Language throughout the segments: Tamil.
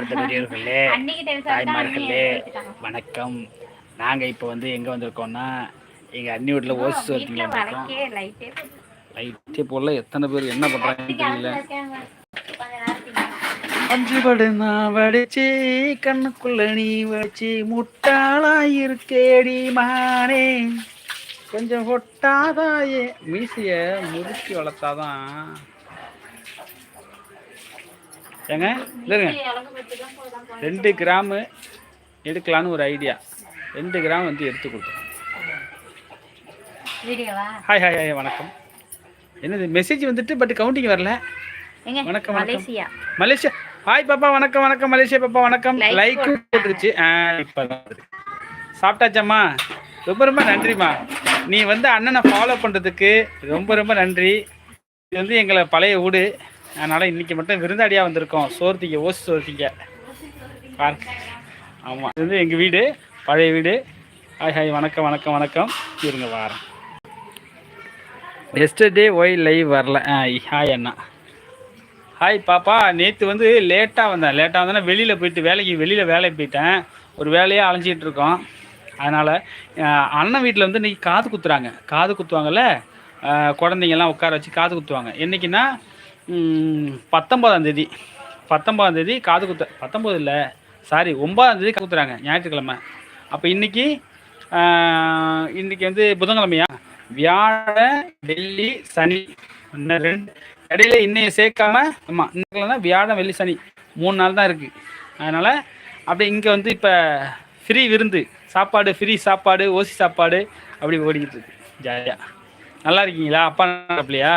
விசாரிச்சா தாய்மார்களே. வணக்கம். நாங்கள் இப்போ வந்து எங்கே வந்திருக்கோம்னா எங்கள் அண்ணி வீட்டில் ஓசி வரைக்கே லைட்டே லைட்டே போடல எத்தனை பேர் என்ன பண்ணுறாங்கன்னு தெரியல. அஞ்சு படு நான் வடிச்சு கண்ணுக்குள்ள நீ வச்சு முட்டாளா இருக்கேடி மானே கொஞ்சம் ஒட்டாதாயே. மீசைய முறுக்கி வளர்த்தாதான் ஏங்க இல்லைங்க. ரெண்டு கிராமு எடுக்கலான்னு ஒரு ஐடியா. ரெண்டு கிராம் வந்து எடுத்து கொடுத்தோம் ஹாய் ஹாய் ஹாய் வணக்கம். என்னது மெசேஜ் வந்துட்டு பட் கவுண்டிங் வரல? வணக்கம். மலேசியா. மலேசியா. ஹாய் பாப்பா வணக்கம் வணக்கம் மலேசியா பாப்பா வணக்கம். லைக் போட்டுருச்சு. சாப்பிட்டாச்சாம்மா? ரொம்ப ரொம்ப நன்றிம்மா. நீ வந்து அண்ணனை ஃபாலோ பண்ணுறதுக்கு ரொம்ப ரொம்ப நன்றி. இது வந்து எங்களை பழைய வீடு. அதனால் இன்றைக்கி மட்டும் விருந்தாடியாக வந்திருக்கோம். சோர்த்திங்க ஓசி சோர்த்திங்க பார்க்க ஆமாம் இது வந்து எங்கள் வீடு பழைய வீடு. ஹாய் ஹாய் வணக்கம் வணக்கம் வணக்கம். இருங்க வாரேன். எஸ்டர்டே ஒய் லைவ் வரல. ஆ ஹாய் அண்ணா. ஹாய் பாப்பா. நேற்று வந்து லேட்டாக வந்தேன். லேட்டாக வந்தேன்னா வெளியில் போயிட்டு வேலைக்கு வெளியில் வேலைக்கு போயிட்டேன். ஒரு வேலையாக அலைஞ்சிட்டு இருக்கோம். அதனால் அண்ணன் வீட்டில் வந்து இன்றைக்கி காது குத்துறாங்க. காது குத்துவாங்கல்ல? அஹ், குழந்தைங்கெல்லாம் உட்கார வச்சு காது குத்துவாங்க. என்றைக்குன்னா பத்தொம்பதாம் தேதி. பத்தொம்பதாம் தேதி காது குத்த பத்தொம்பது இல்லை. சாரி ஒன்பதாம் தேதி காது குத்துறாங்க ஞாயிற்றுக்கிழமை. அப்போ இன்றைக்கி இன்றைக்கி வந்து புதன்கிழமையா? வியாழன் வெள்ளி சனி. இன்னும் ரெண்டு இடையில இன்னைய சேர்க்காம ஆமாம் இன்னைக்கு வியாழன் வெள்ளி சனி. மூணு நாள் தான் இருக்குது அதனால் அப்படியே இங்கே வந்து இப்போ ஃப்ரீ விருந்து. சாப்பாடு ஃப்ரீ சாப்பாடு ஓசி சாப்பாடு அப்படி ஓடிக்கிட்டு இருக்கு. ஜாலியாக நல்லா இருக்கீங்களா? அப்பா அப்படியா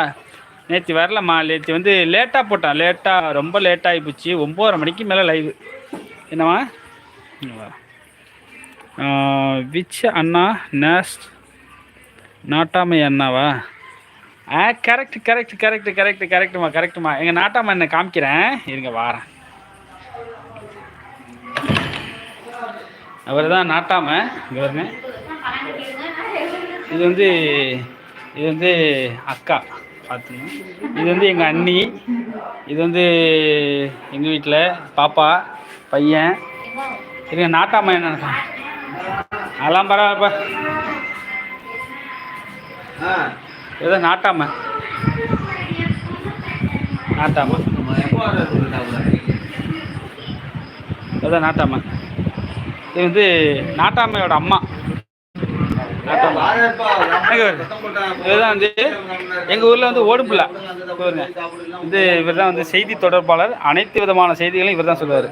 நேற்று வரலம்மா. நேற்று வந்து லேட்டாக போட்டான். லேட்டாக ரொம்ப லேட்டாகி போச்சு. ஒம்போதரை மணிக்கு மேலே லைவு என்னம்மா? விச் அண்ணா நேஸ்ட் நாட்டாமை அண்ணாவா? ஆ கரெக்ட் கரெக்ட் கரெக்ட் கரெக்ட் கரெக்டுமா கரெக்டுமா எங்கள் நாட்டாமா என்ன காமிக்கிறேன். இருங்க வாரேன். அவர் தான் நாட்டாம இங்கே இது வந்து இது வந்து அக்கா. பார்த்தீங்க இது வந்து எங்கள் அண்ணி. இது வந்து எங்கள் வீட்டில் பாப்பா பையன். இது நாட்டாம என்ன அதெல்லாம் பரவாயில்லப்பா ஏதோ நாட்டாம. நாட்டாம. ஏதோ நாட்டாம. இது வந்து நாட்டாமையோட அம்மா. இதுதான் வந்து எங்கள் ஊரில் வந்து ஓடுப்புள்ள பாருங்க இது இவர் தான் வந்து செய்தி தொடர்பாளர். அனைத்து விதமான செய்திகளையும் இவர் தான் சொல்லுவார்.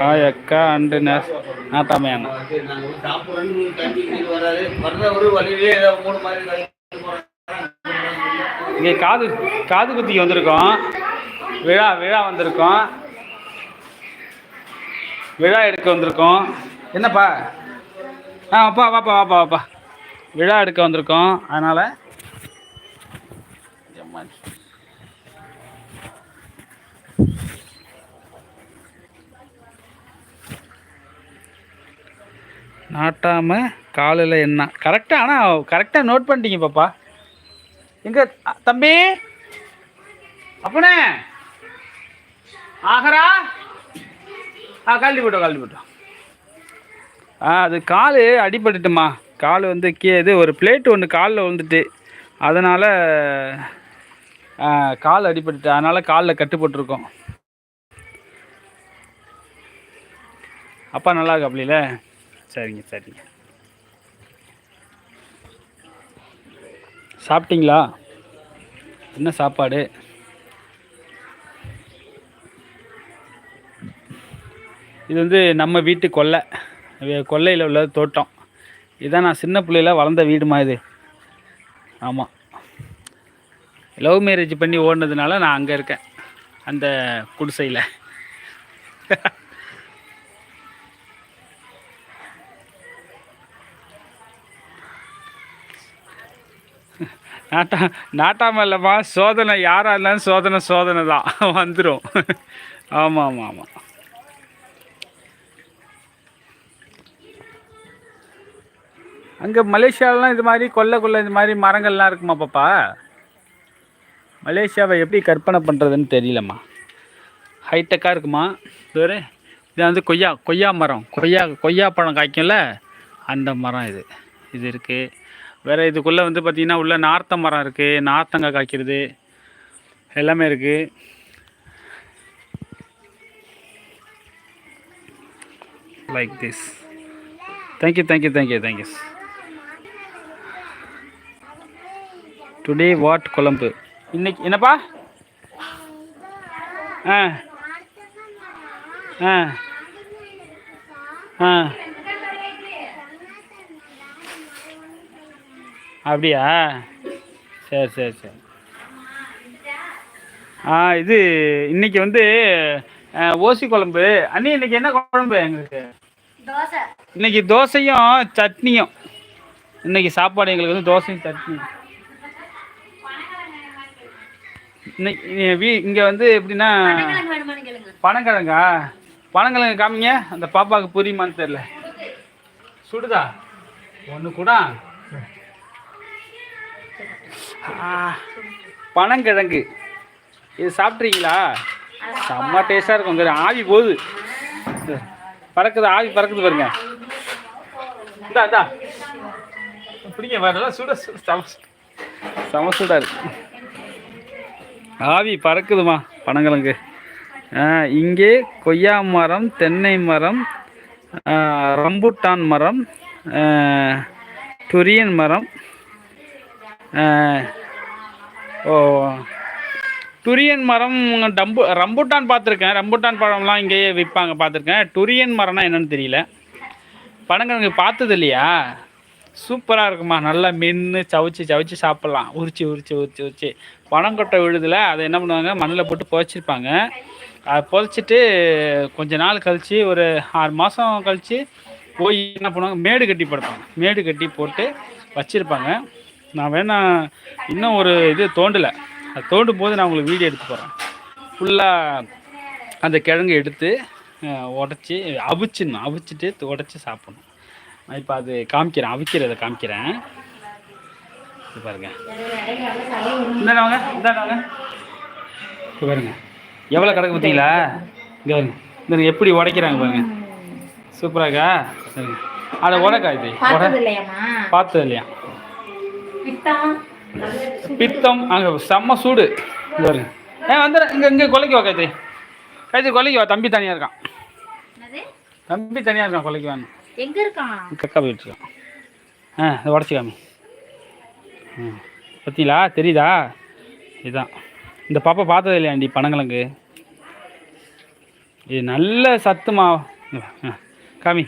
ஹாய் அக்கா அண்டு நர்ஸ் நாட்டாமை அண்ணா இங்கே காது காது குத்திக்கு வந்திருக்கோம். விழா விழா வந்திருக்கோம். விழா எடுக்க வந்திருக்கோம். என்னப்பா? ஆ வாப்பா வாப்பா வாப்பா வாப்பா. விழா எடுக்க வந்திருக்கோம். அதனால் நாட்டாம காலையில் என்ன? கரெக்டாக ஆனால் கரெக்டாக நோட் பண்ணிட்டீங்க பாப்பா. எங்கே தம்பி? அப்பனே? ஆகரா? ஆ கழட்டி போட்டோம் கழட்டி போட்டோம். ஆ அது கால் அடிபட்டுட்டுமா. கால் வந்து கீ இது ஒரு பிளேட் ஒன்று காலில் விழுந்துட்டு. அதனால் கால் அடிபட்டுட்டு அதனால் காலில் கட்டுப்பட்டுருக்கோம் அப்பா நல்லா இருக்கு அப்படில சரிங்க சரிங்க. சாப்பிட்டீங்களா? என்ன சாப்பாடு? இது வந்து நம்ம வீட்டு கொல்லை. கொல்லையில் உள்ள தோட்டம். இதான் நான் சின்ன பிள்ளையில வளர்ந்த வீடுமா இது? ஆமாம் லவ் மேரேஜ் பண்ணி ஓடினதுனால நான் அங்கே இருக்கேன். அந்த குடிசையில். நாட்டா நாட்டாமல் இல்லைம்மா சோதனை யாராக இருந்தாலும் சோதனை சோதனை தான் வந்துடும் ஆமாம் ஆமாம் ஆமாம் அங்கே மலேசியாலலாம் இது மாதிரி கொல்லை கொல்லை இது மாதிரி மரங்கள்லாம் இருக்குமா பாப்பா? மலேசியாவை எப்படி கற்பனை பண்ணுறதுன்னு தெரியலம்மா. ஹைடெக்காக இருக்குமா? இது இது வந்து கொய்யா கொய்யா மரம். கொய்யா கொய்யா பழம் காய்க்கும்ல? அந்த மரம் இது. இது இருக்குது வேறு இதுக்குள்ளே வந்து பார்த்திங்கன்னா உள்ள நார்த்த மரம் இருக்குது நார்த்தங்காய் காய்க்கிறது. எல்லாமே இருக்குது like this thank you thank you thank you thank you today what குழம்பு? இன்னைக்கு என்னப்பா? ஆ. ஆ. ஆ. அப்படியா? சரி சரி சரி. ஆ இது இன்னைக்கு வந்து ஓசி குழம்பு. அண்ணி இன்னைக்கு என்ன குழம்பு எங்களுக்கு? இன்னைக்கு தோசையும் சட்னியும். இன்னைக்கு சாப்பாடு எங்களுக்கு வந்து தோசையும் சட்னியும். இன்னைக்கு வீ இங்கே வந்து எப்படின்னா பனங்கிழங்கு? பனங்கிழங்கா காமிங்க. அந்த பாப்பாவுக்கு புரியுமான்னு தெரில சுடுதா? ஒன்று கூட? பனங்கிழங்கு. இது சாப்பிட்றீங்களா செம்ம டேஸ்ட்டாக இருக்கும். ஆவி போகுது. பறக்குது ஆவி பறக்குது பாருங்க. இந்தா இந்தா. பிடிங்க வரல சுட சுட செம செம சூடாக இருக்கு. ஆவி பறக்குதுமா பனங்கிழங்கு இங்கே கொய்யா மரம் தென்னை மரம் ரம்புட்டான் மரம் துரியன் மரம் ஓ துரியன் மரம் டம்பு ரம்புட்டான் பார்த்துருக்கேன். ரம்புட்டான் பழம்லாம் இங்கேயே விற்பாங்க பார்த்துருக்கேன். துரியன் மரம்னா என்னென்னு தெரியல. பனங்கிழங்கு பார்த்தது இல்லையா சூப்பராக இருக்குமா நல்லா மென்று சவிச்சு சவைச்சு சாப்பிட்லாம். உரிச்சு உரிச்சு உரிச்சு உரிச்சு. பனங்கொட்டை விழுதுல அதை என்ன பண்ணுவாங்க? மண்ணில் போட்டு புதைச்சிருப்பாங்க. அதை புதைச்சிட்டு கொஞ்ச நாள் கழித்து ஒரு ஆறு மாதம் கழித்து போய் என்ன பண்ணுவாங்க? மேடு கட்டி படுப்பாங்க. மேடு கட்டி போட்டு வச்சுருப்பாங்க. நான் வேணா இன்னும் ஒரு இது தோண்டலை. அது தோண்டும் போது நான் உங்களுக்கு வீடியோ எடுத்து போகிறேன் ஃபுல்லாக அந்த கிழங்கு எடுத்து உடச்சி அவிச்சிடணும். அவிச்சிட்டு உடச்சி சாப்பிடணும். நான் இப்போ அது காமிக்கிறேன். அவிக்கிறத காமிக்கிறேன். இது பாருங்க. இந்தாங்க வாங்க இந்தாங்க வாங்க. இது பாருங்க. எவ்வளோ கிடக்கு பார்த்தீங்களா? இங்கே பாருங்க. இந்த எப்படி உடைக்கிறாங்க பாருங்க. சூப்பராக்கா சரிங்க அதை உடக்கா இது? உட பார்த்தது இல்லையா பித்தம் பித்தம் அங்கே செம்ம சூடு. இங்க பாருங்க. ஏ வந்துடுறேன் இங்கே இங்கே கொலைக்கு வா கைத்து கைத்து கொலைக்கு வா. தம்பி தனியாக இருக்கான். என்னது? தம்பி தனியாக இருக்கான் கொலைக்கு வான்னு. எங்க இருக்கான்? கக்கா போயிட்டுருக்கான் ஆ இதை உடச்சி காமி ம் பார்த்தீங்களா தெரியுதா? இதுதான் இந்த பாப்பா பார்த்தது இல்லையாண்டி பனங்கிழங்கு? இது நல்ல சத்துமா ஆ, காமி.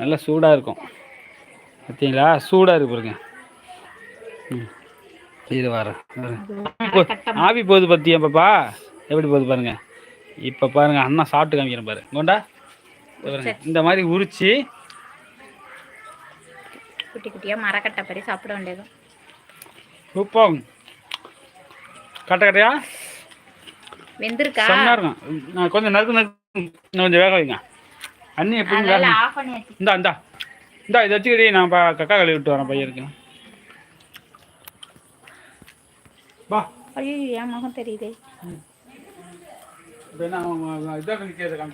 நல்ல சூடாக இருக்கும். பார்த்தீங்களா சூடாக இருக்கு பாருங்க. ம். இது வர ஆவி போகுது பார்த்தியா பாப்பா? எப்படி போகுது பாருங்க. இப்போ பாருங்க அண்ணா சாப்பிட்டு காமிக்கிறேன் பாரு. கொண்டா இந்த மாதிரி உரிச்சு குட்டி குட்டியா மரக்கட்டை பறி சாப்பிட வேண்டியது உப்பம் கட்ட கட்டையா வெந்திருக்கா இருக்கும். நான் கொஞ்சம் நறுக்கு நறுக்கு கொஞ்சம் வேக வைங்க. அண்ணி எப்படி இந்தா இந்தா. இந்தா இதை வச்சுக்கிட்டே நான் கக்கா கழுவி விட்டு வரேன் பையனுக்கு. வா. ஐயோ என் முகம் தெரியுதே.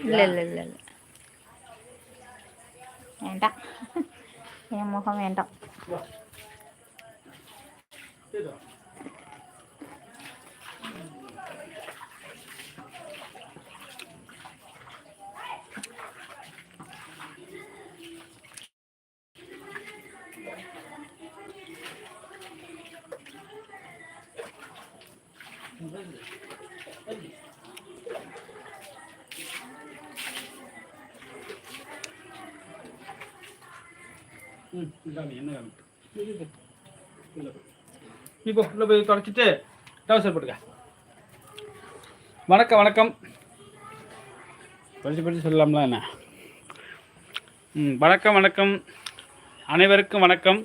இல்ல இல்ல இல்ல இல்ல. வேண்டாம். என் முகம் வேண்டாம் ம் காமி இப்போ காமி உள்ள போய் தொடச்சிட்டு டவுசர் போட்டுக்க. வணக்கம் வணக்கம். படித்து படித்து சொல்லலாம்ல என்ன? ம் வணக்கம் வணக்கம். அனைவருக்கும் வணக்கம்.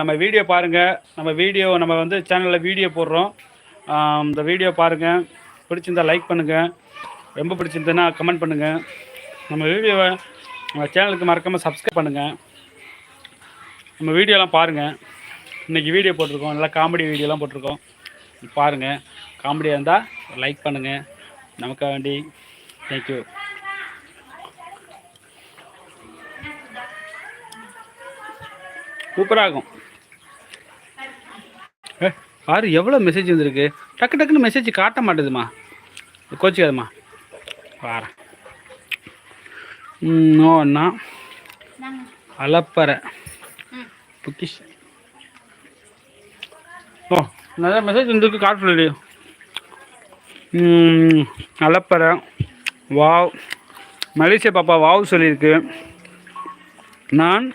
நம்ம வீடியோ பாருங்கள் நம்ம வீடியோ நம்ம வந்து சேனலில் வீடியோ போடுறோம். இந்த வீடியோ பாருங்கள் பிடிச்சிருந்தா லைக் பண்ணுங்கள் ரொம்ப பிடிச்சிருந்ததுன்னா கமெண்ட் பண்ணுங்கள் நம்ம வீடியோவை நம்ம சேனலுக்கு மறக்காமல் சப்ஸ்கிரைப் பண்ணுங்கள் நம்ம வீடியோலாம் பாருங்கள் இன்றைக்கி வீடியோ போட்டிருக்கோம். நல்லா காமெடி வீடியோலாம் போட்டிருக்கோம். பாருங்கள் காமெடியாக இருந்தால் லைக் பண்ணுங்கள் நமக்காக வேண்டி. தேங்க்யூ சூப்பராக இருக்கும். ஏ பாரு எவ்வளோ மெசேஜ் வந்திருக்கு? டக்கு டக்குன்னு மெசேஜ் காட்ட மாட்டேதுமா. கோச்சிக்காதுமா வாரேன் நாங்க. அலப்பறை. புக்கிஷ். ஓ நிறைய மெசேஜ் வந்துருக்கு காட்டுறது அலப்பறை வாவ். மலேசியா பாப்பா வாவ் சொல்லியிருக்கு. நான்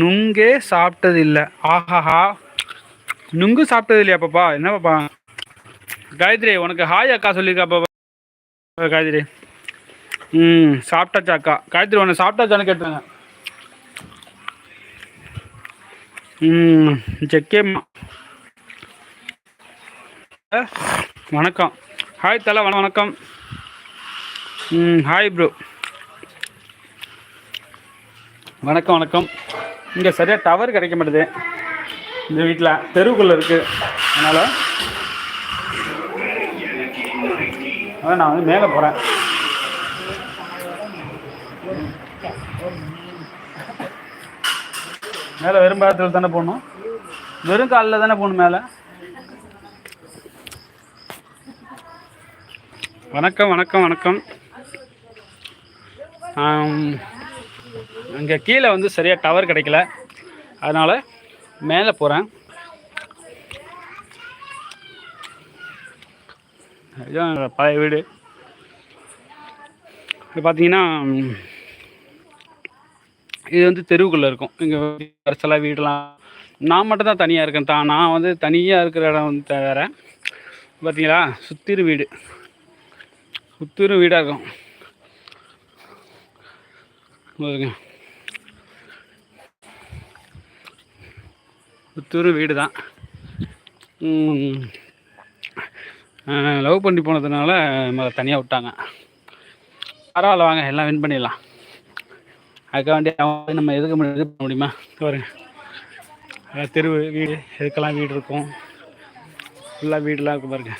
நுங்கே சாப்பிட்டதில்லை. ஆஹாஹா. நுங்கு சாப்பிட்டது இல்லையா பாப்பா? என்ன பாப்பா? காயத்ரி உனக்கு ஹாய் அக்கா சொல்லியிருக்கா பாப்பா. காயத்ரி. ம் சாப்பிட்டாச்சா அக்கா? காயத்ரி உன்னை சாப்பிட்டாச்சான்னு கேட்டாங்க ம் ஜெக்கேம்மா வணக்கம். ஹாய் தலை வணக்கம். ம் ஹாய் ப்ரோ. வணக்கம் வணக்கம். இங்கே சரியாக டவர் கிடைக்க மாட்டேது. இந்த வீட்டில் தெருவுக்குள்ளே இருக்குது அதனால் அதான் நான் வந்து மேலே போகிறேன் மேலே வெறும் பாதத்தில் தானே போகணும் வெறும் காலில் தானே போகணும் மேலே? வணக்கம் வணக்கம் வணக்கம். அங்கே கீழே வந்து சரியாக டவர் கிடைக்கல. அதனால் மேலே போகிறேன் இதுதான் பழைய வீடு. இது பார்த்தீங்கன்னா இது வந்து தெருவுக்குள்ளே இருக்கும். இங்கே வருஷலாக வீடெலாம் நான் மட்டும் தான் தனியாக இருக்கேன் தான் நான் வந்து தனியாக இருக்கிற இடம் வந்து த- வேற. பார்த்தீங்களா சுத்திரு வீடு. சுத்திரு வீடாக இருக்கும். பாருங்க. வீடு தான் லவ் பண்ணி போனதுனால தனியாக விட்டாங்க. பரவாயில்ல வாங்க. எல்லாம் வின் பண்ணிடலாம். அதுக்காக வேண்டிய அவங்க நம்ம எதுக்கு இது பண்ண முடியுமா? பாருங்க. தெரு வீடு எதுக்கெல்லாம் வீடு இருக்கும்? ஃபுல்லாக வீடெலாம் இருக்கும் பாருங்க.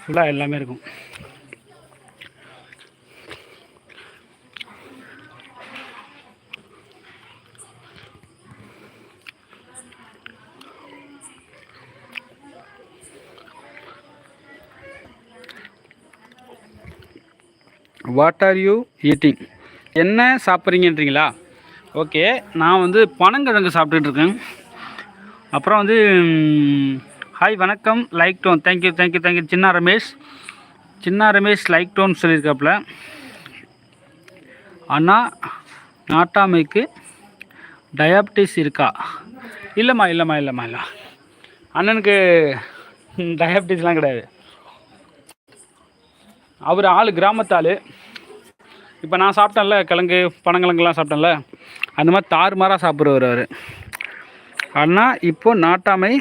ஃபுல்லாக எல்லாமே இருக்கும். வாட் ஆர் யூ ஈட்டிங் என்ன சாப்பிட்றீங்கன்றீங்களா? ஓகே நான் வந்து பனங்கிழங்கு சாப்பிட்டுட்டு இருக்கேன் அப்புறம் வந்து ஹாய் வணக்கம் like done thank you thank you thank you சின்ன ரமேஷ். சின்ன ரமேஷ் லைக் டோன் சொல்லியிருக்காப்புல. அண்ணா நாட்டாமைக்கு டயாபிட்டிஸ் இருக்கா? இல்லைம்மா இல்லைம்மா இல்லைம்மா இல்லை. அண்ணனுக்கு டயாபிட்டிஸ்லாம் கிடையாது. அவர் ஆள் கிராமத்து ஆள். இப்போ நான் சாப்பிட்டேன்ல கிழங்கு பனங்கிழங்குலாம் சாப்பிட்டேன்ல. அந்த மாதிரி தாறுமாறாக சாப்பிட்றவர் அவர். ஆனால் இப்போ நாட்டாமை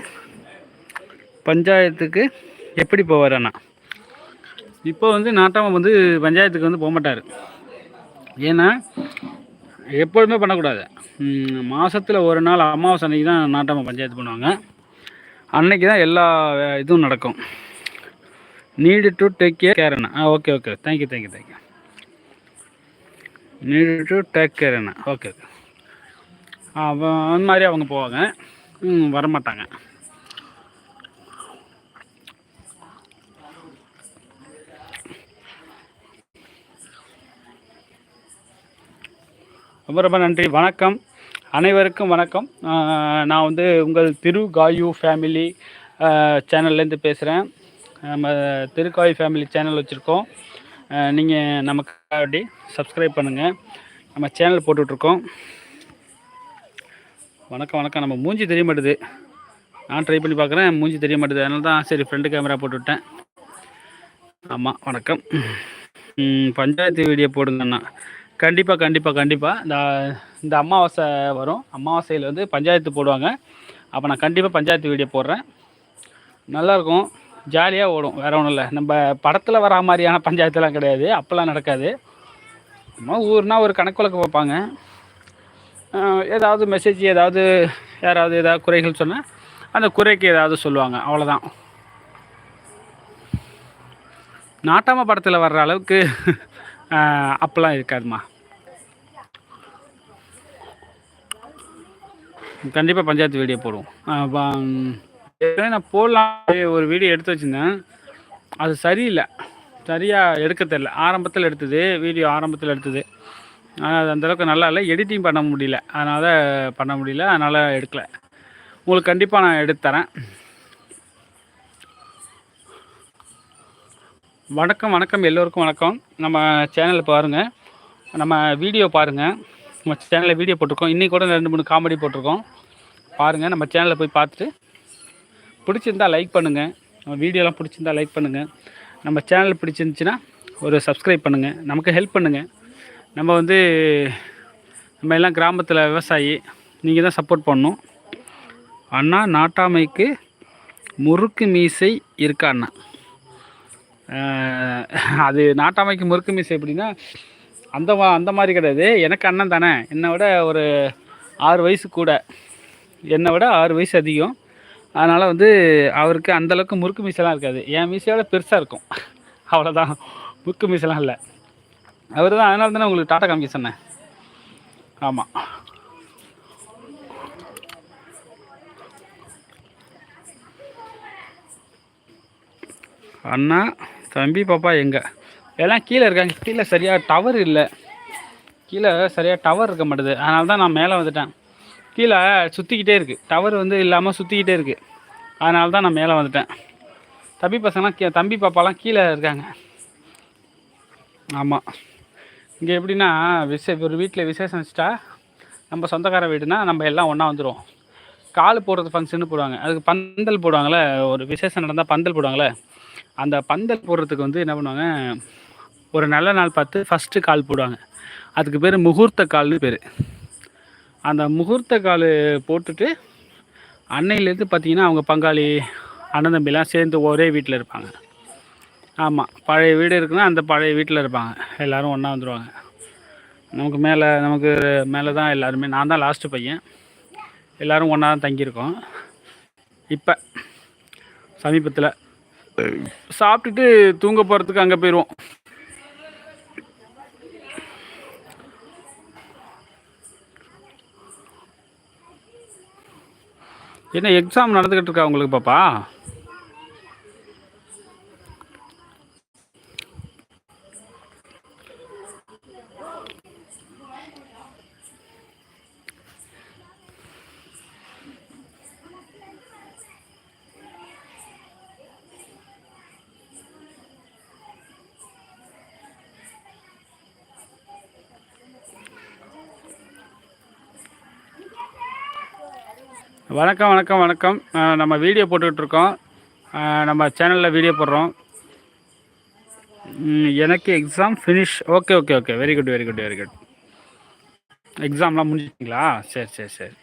பஞ்சாயத்துக்கு எப்படி போவார் அண்ணா? இப்போ வந்து நாட்டாமை வந்து பஞ்சாயத்துக்கு வந்து போக மாட்டார் ஏன்னா எப்பொழுதுமே பண்ணக்கூடாது. மாதத்தில் ஒரு நாள் அமாவாசை அன்னைக்கு தான் நாட்டாமை பஞ்சாயத்து பண்ணுவாங்க. அன்னைக்கு தான் எல்லா இதுவும் நடக்கும். Need to take care care Anna. Ah okay okay. Thank you thank you thank you need to take care Anna okay அவ அந்த மாதிரி அவங்க போவாங்க. வரமாட்டாங்க. ரொம்ப ரொம்ப நன்றி. வணக்கம். அனைவருக்கும் வணக்கம். நான் வந்து உங்கள் திரு காயு ஃபேமிலி சேனல்லேருந்து பேசுகிறேன் நம்ம திருக்காயு ஃபேமிலி சேனல் வச்சுருக்கோம். நீங்கள் நமக்கு அப்படி சப்ஸ்கிரைப் பண்ணுங்கள் நம்ம சேனல் போட்டுட்ருக்கோம். வணக்கம் வணக்கம். நம்ம மூஞ்சி தெரிய மாட்டுது. நான் ட்ரை பண்ணி பார்க்குறேன் மூஞ்சி தெரிய மாட்டுது. அதனால தான் சரி ஃப்ரெண்டு கேமரா போட்டுவிட்டேன். ஆமாம் வணக்கம். பஞ்சாயத்து வீடியோ போடுங்கண்ணா. கண்டிப்பாக கண்டிப்பாக கண்டிப்பாக இந்த இந்த அமாவாசை வரும். அமாவாசையில் வந்து பஞ்சாயத்து போடுவாங்க. அப்போ நான் கண்டிப்பாக பஞ்சாயத்து வீடியோ போடுறேன். நல்லாயிருக்கும். ஜாலியாக ஓடும். வேறு ஒன்றும் இல்லை. நம்ம படத்தில் வரா மாதிரியான பஞ்சாயத்துலாம் கிடையாது. அப்போல்லாம் நடக்காது. சும்மா ஊர்னா ஒரு கணக்கு வழக்கு பார்ப்பாங்க ஏதாவது மெசேஜ் ஏதாவது யாராவது ஏதாவது குறைகள் சொன்னால் அந்த குறைக்கு ஏதாவது சொல்லுவாங்க. அவ்வளோதான் நாட்டாம படத்தில் வர்ற அளவுக்கு அப்பெல்லாம் இருக்காதுமா. கண்டிப்பாக பஞ்சாயத்து வீடியோ போடுவோம். நான் போடலாம். ஒரு வீடியோ எடுத்து வச்சுருந்தேன். அது சரியில்லை. சரியாக எடுக்க தெரில ஆரம்பத்தில் எடுத்தது வீடியோ ஆரம்பத்தில் எடுத்தது. ஆனால் அது அந்தளவுக்கு நல்லா இல்லை. எடிட்டிங் பண்ண முடியல. அதனால் பண்ண முடியல. அதனால் எடுக்கல. உங்களுக்கு கண்டிப்பாக நான் எடுத்து தரேன். வணக்கம் வணக்கம். எல்லோருக்கும் வணக்கம். நம்ம சேனலில் பாருங்கள் நம்ம வீடியோ பாருங்கள் நம்ம சேனலில் வீடியோ போட்டிருக்கோம். இன்றைக்கி கூட ரெண்டு மூணு காமெடி போட்டிருக்கோம். பாருங்கள் நம்ம சேனலில் போய் பார்த்துட்டு பிடிச்சிருந்தா லைக் பண்ணுங்கள் நம்ம வீடியோலாம் பிடிச்சிருந்தா லைக் பண்ணுங்கள் நம்ம சேனல் பிடிச்சிருந்துச்சின்னா ஒரு சப்ஸ்கிரைப் பண்ணுங்கள் நமக்கு ஹெல்ப் பண்ணுங்கள் நம்ம வந்து நம்ம எல்லாம் கிராமத்தில் விவசாயி நீங்கள் தான் சப்போர்ட் பண்ணணும். அண்ணா நாட்டாமைக்கு முறுக்கு மீசை இருக்கா அண்ணா? அது நாட்டாமைக்கு முறுக்கு மீசை எப்படின்னா அந்த மா- அந்த மாதிரி கிடையாது. எனக்கு அண்ணன் தானே. என்னை விட ஒரு ஆறு வயசு கூட. என்னை விட ஆறு வயசு அதிகம். அதனால் வந்து அவருக்கு அந்தளவுக்கு முறுக்கு மீசெல்லாம் இருக்காது. என் மீசையோட பெருசாக இருக்கும். அவ்வளோதான் முறுக்கு மீசெல்லாம் இல்லை. அவர் தான் அதனால தானே உங்களுக்கு டாட்டா காமிக்க சொன்னேன். ஆமாம் அண்ணா தம்பி பாப்பா எங்கே? எல்லாம் கீழே இருக்காங்க. கீழே சரியாக டவர் இல்லை. கீழே சரியாக டவர் இருக்க மாட்டுது. அதனால தான் நான் மேலே வந்துட்டேன். கீழே சுற்றிக்கிட்டே இருக்குது டவர் வந்து இல்லாமல் சுற்றிக்கிட்டே இருக்குது அதனால தான் நான் மேலே வந்துட்டேன். தம்பி பசங்களாம் கீ தம்பி பாப்பாலாம் கீழே இருக்காங்க. ஆமாம் இங்கே எப்படின்னா விசே ஒரு வீட்டில் விசேஷம் வச்சுட்டா நம்ம சொந்தக்கார வீடுனா நம்ம எல்லாம் ஒன்றா வந்துடுவோம் கால் போடுறது ஃபங்க்ஷன் போடுவாங்க. அதுக்கு பந்தல் போடுவாங்கள்ல ஒரு விசேஷம் நடந்தால் பந்தல் போடுவாங்களே அந்த பந்தல் போடுறதுக்கு வந்து என்ன பண்ணுவாங்க ஒரு நல்ல நாள் பார்த்து ஃபஸ்ட்டு கால் போடுவாங்க. அதுக்கு பேர் முகூர்த்த கால்னு பேர். அந்த முகூர்த்த கால் போட்டுட்டு அன்னையிலேருந்து பார்த்தீங்கன்னா அவங்க பங்காளி அண்ணன் தம்பிலாம் சேர்ந்து ஒரே வீட்டில் இருப்பாங்க. ஆமாம் பழைய வீடு இருக்குன்னா அந்த பழைய வீட்டில் இருப்பாங்க. எல்லோரும் ஒன்றா வந்துடுவாங்க நமக்கு மேலே நமக்கு மேலே தான் எல்லாருமே. நான் தான் லாஸ்ட்டு பையன். எல்லோரும் ஒன்றா தான் தங்கியிருக்கோம். இப்போ சமீபத்தில் சாப்பிட்டுட்டு தூங்க போகிறதுக்கு அங்கே போயிடுவோம் என்ன எக்ஸாம் நடந்துக்கிட்டு இருக்கா உங்களுக்கு பாப்பா? வணக்கம் வணக்கம் வணக்கம். நம்ம வீடியோ போட்டுக்கிட்டு இருக்கோம். நம்ம சேனலில் வீடியோ போடுறோம். எனக்கு exam finish okay okay okay very good very good very good எக்ஸாம்லாம் முடிஞ்சிட்டிங்களா சரி சரி சரி.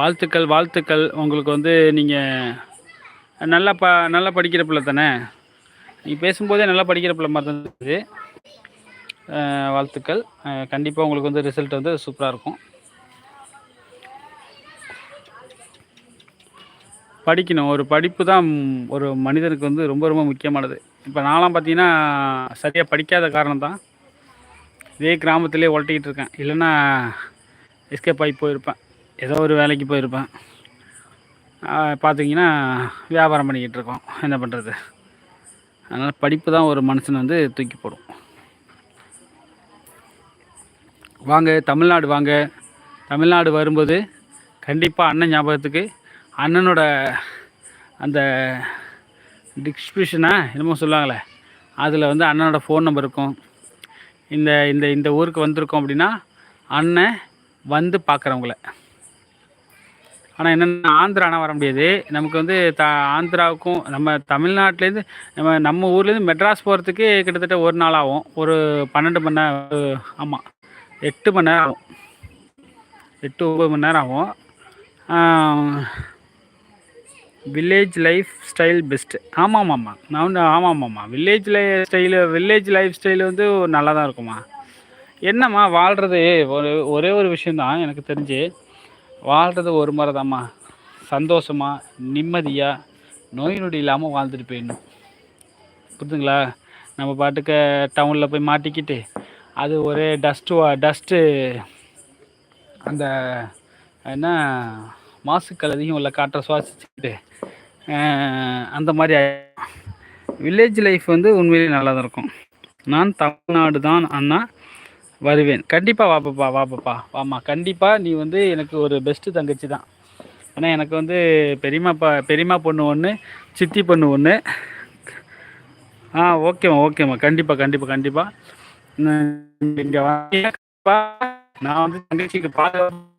வாழ்த்துக்கள் வாழ்த்துக்கள். உங்களுக்கு வந்து நீங்கள் நல்லா ப நல்லா படிக்கிற பிள்ளை தானே? நீங்கள் பேசும்போதே நல்லா படிக்கிற பிள்ளை மாதிரி தான் இருந்தது வாழ்த்துக்கள். கண்டிப்பாக உங்களுக்கு வந்து ரிசல்ட் வந்து சூப்பராக இருக்கும். படிக்கணும். ஒரு படிப்பு தான் ஒரு மனிதனுக்கு வந்து ரொம்ப ரொம்ப முக்கியமானது. இப்போ நான்லாம் பார்த்தீங்கன்னா சரியாக படிக்காத காரணம் தான் இதே கிராமத்திலே உழட்டிக்கிட்டு இருக்கேன். இல்லைன்னா எஸ்கேப் ஆகி போயிருப்பேன். ஏதோ ஒரு வேலைக்கு போயிருப்பேன். பார்த்தீங்கன்னா வியாபாரம் பண்ணிக்கிட்டு இருக்கோம். என்ன பண்ணுறது அதனால் படிப்பு தான் ஒரு மனுஷன் வந்து தூக்கி போடும். வாங்க தமிழ்நாடு வாங்க. தமிழ்நாடு வரும்போது கண்டிப்பாக அண்ணன் ஞாபகத்துக்கு அண்ணனோட அந்த டிஸ்கிரிப்ஷனா என்னமோ சொல்லுவாங்களே அதில் வந்து அண்ணனோட ஃபோன் நம்பர் இருக்கும். இந்த இந்த இந்த ஊருக்கு வந்திருக்கோம் அப்படின்னா அண்ணன் வந்து பார்க்குறவங்கள ஆனால் என்னென்ன ஆந்திரானா வர முடியாது. நமக்கு வந்து த ஆந்திராவுக்கும் நம்ம தமிழ்நாட்டிலேருந்து நம்ம நம்ம ஊர்லேருந்து மெட்ராஸ் போகிறதுக்கு கிட்டத்தட்ட ஒரு நாள் ஆகும். ஒரு பன்னெண்டு மணி நேரம் ஆமாம் எட்டு மணி நேரம் ஆகும். எட்டு ஒம்பது மணி நேரம் ஆகும். வில்லேஜ் லைஃப் ஸ்டைல் பெஸ்ட்டு ஆமாம் ஆமாம் நான் வந்து ஆமாம் ஆமாம் village life style village life style வந்து நல்லா தான் இருக்குமா என்னம்மா வாழ்கிறது ஒரு ஒரே ஒரு விஷயந்தான் எனக்கு தெரிஞ்சு. வாழ்கிறது ஒரு முறை தான்மா சந்தோஷமாக நிம்மதியாக நோய் நொடி இல்லாமல் வாழ்ந்துட்டு போயிடணும். புரிதுங்களா நம்ம பாட்டுக்க டவுனில் போய் மாட்டிக்கிட்டு அது ஒரே டஸ்ட்டு டஸ்ட்டு அந்த என்ன மாசுக்கள் அதிகம் உள்ள காற்றை சுவாசிச்சுக்கிட்டு அந்த மாதிரி வில்லேஜ் லைஃப் வந்து உண்மையிலேயே நல்லா தான் இருக்கும். நான் தமிழ்நாடு தான் அண்ணா வருவேன். கண்டிப்பாக வாப்பப்பா வாப்பப்பா வாமா கண்டிப்பாக நீ வந்து எனக்கு ஒரு பெஸ்ட்டு தங்கச்சி தான். ஏன்னா எனக்கு வந்து பெரியமாப்பா பெரியமா பெரியம்மா பொண்ணு ஒன்று சித்தி பொண்ணு ஒன்று ஆ ஓகேம்மா ஓகேம்மா கண்டிப்பாக கண்டிப்பாக கண்டிப்பாக இங்க நான் வந்து தங்கச்சிக்கு பாதுகாப்பு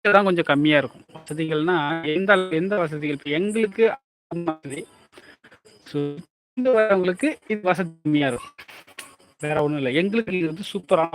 தான் கொஞ்சம் கம்மியா இருக்கும். வசதிகள்னா எந்த அளவு- எந்த வசதிகள்? இப்போ எங்களுக்கு அந்த வசதி வரவங்களுக்கு இது வசதி கம்மியா இருக்கும். வேற ஒன்றும் இல்லை. எங்களுக்கு இது வந்து சூப்பரான